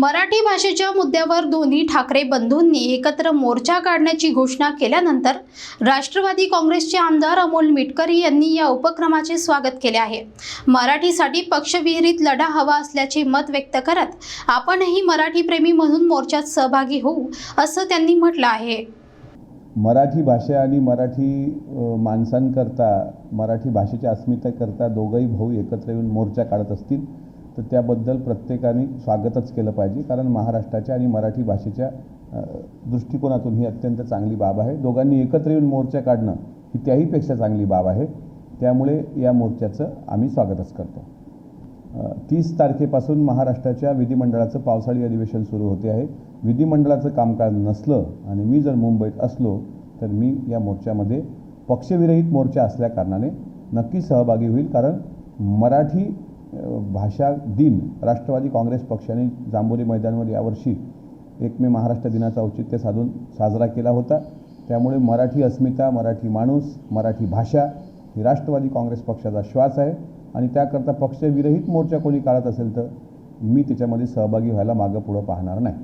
मराठी भाषेच्या मुद्द्यावर दोन्ही ठाकरे बंधूंनी एकत्र मोर्चा काढण्याची घोषणा केल्यानंतर राष्ट्रवादी काँग्रेसचे आमदार अमोल मिटकरी यांनी या उपक्रमाचे स्वागत केले आहे. मराठीसाठी पक्षविहिरीत लढा हवा असल्याचे मत व्यक्त करत आपणही मराठी प्रेमी म्हणून मोर्चात सहभागी होऊ असं त्यांनी म्हटलं आहे. मराठी भाषा आणि मराठी माणसांकरता मराठी भाषेच्या अस्मितेकरता दोघंही भाऊ एकत्र येऊन मोर्चा काढत असतील. तर त्याबद्दल प्रत्येकाने स्वागतच केलं पाहिजे. कारण महाराष्ट्राच्या आणि मराठी भाषेच्या दृष्टिकोनातून ही अत्यंत चांगली बाब आहे. दोघांनी एकत्र येऊन मोर्चा काढणं ही त्याहीपेक्षा चांगली बाब आहे. त्यामुळे या मोर्चाचं आम्ही स्वागतच करतो. तीस तारखेपासून महाराष्ट्राच्या विधिमंडळाचं पावसाळी अधिवेशन सुरू होते आहे. विधिमंडळाचं कामकाज नसलं आणि मी जर मुंबईत असलो तर मी या मोर्चामध्ये पक्षविरहित मोर्चा असल्याकारणाने नक्की सहभागी होईल. कारण मराठी भाषा दिन राष्ट्रवादी काँग्रेस पक्षाने जांभोरी मैदानावर यावर्षी एक मे महाराष्ट्र दिनाचं औचित्य साधून साजरा केला होता. त्यामुळे मराठी अस्मिता मराठी माणूस मराठी भाषा ही राष्ट्रवादी काँग्रेस पक्षाचा श्वास आहे. आणि त्याकरता पक्षविरहित मोर्चा कोणी काढत असेल तर मी त्याच्यामध्ये सहभागी व्हायला मागं पुढं पाहणार नाही.